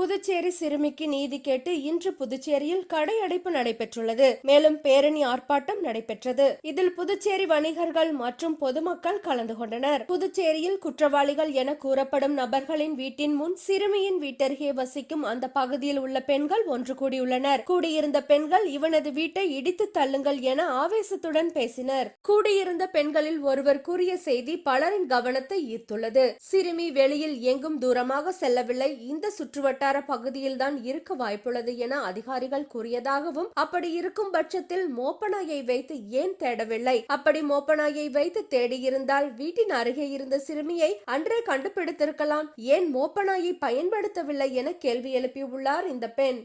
புதுச்சேரி சிறுமிக்கு நீதி கேட்டு இன்று புதுச்சேரியில் கடை அடைப்பு நடைபெற்றுள்ளது. மேலும் பேரணி ஆர்ப்பாட்டம் நடைபெற்றது. இதில் புதுச்சேரி வணிகர்கள் மற்றும் பொதுமக்கள் கலந்து கொண்டனர். புதுச்சேரியில் குற்றவாளிகள் என கூறப்படும் நபர்களின் வீட்டின் முன் சிறுமியின் வீட்டருகே வசிக்கும் அந்த பகுதியில் உள்ள பெண்கள் ஒன்று கூடியுள்ளனர். கூடியிருந்த பெண்கள் இவனது வீட்டை இடித்து தள்ளுங்கள் என ஆவேசத்துடன் பேசினர். கூடியிருந்த பெண்களில் ஒருவர் கூறிய செய்தி பலரின் கவனத்தை ஈர்த்துள்ளது. சிறுமி வெளியில் எங்கும் தூரமாக செல்லவில்லை. இந்த சுற்றுவட்டார பகுதியில்தான் இருக்க வாய்ப்புள்ளது என அதிகாரிகள் கூறியதாகவும் அப்படி இருக்கும் பட்சத்தில் மோப்பநாயை வைத்து ஏன் தேடவில்லை? அப்படி மோப்பநாயை வைத்து தேடியிருந்தால் வீட்டின் அருகே இருந்த சிறுமியை அன்றே கண்டுபிடித்திருக்கலாம். ஏன் மோப்பநாயை பயன்படுத்தவில்லை என கேள்வி எழுப்பியுள்ளார் இந்த பெண்.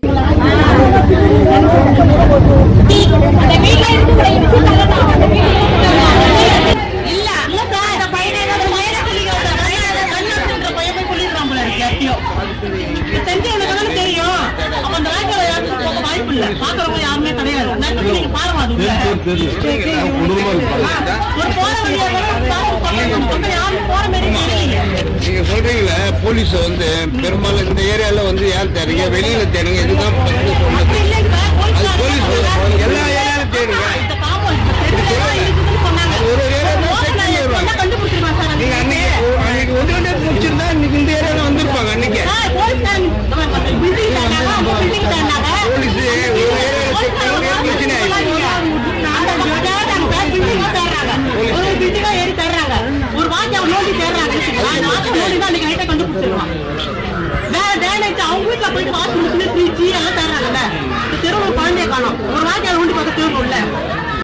போற மாதிரி தெரியலையே. நீங்க சொல்றீங்களே போலீஸ் வந்து பெரும்பாலும் இந்த ஏரியால வந்து யார் தேடுங்க வெளியில தேடுங்க இதுதான் அவங்க வீட்டுல போயிட்டு washing machine, fridge எல்லாம் தேடுறாங்கல்ல. இந்த தெருவுல குழந்தைய காணும். ஒரு வாட்டி அதை நோண்டி பார்த்தா இல்லை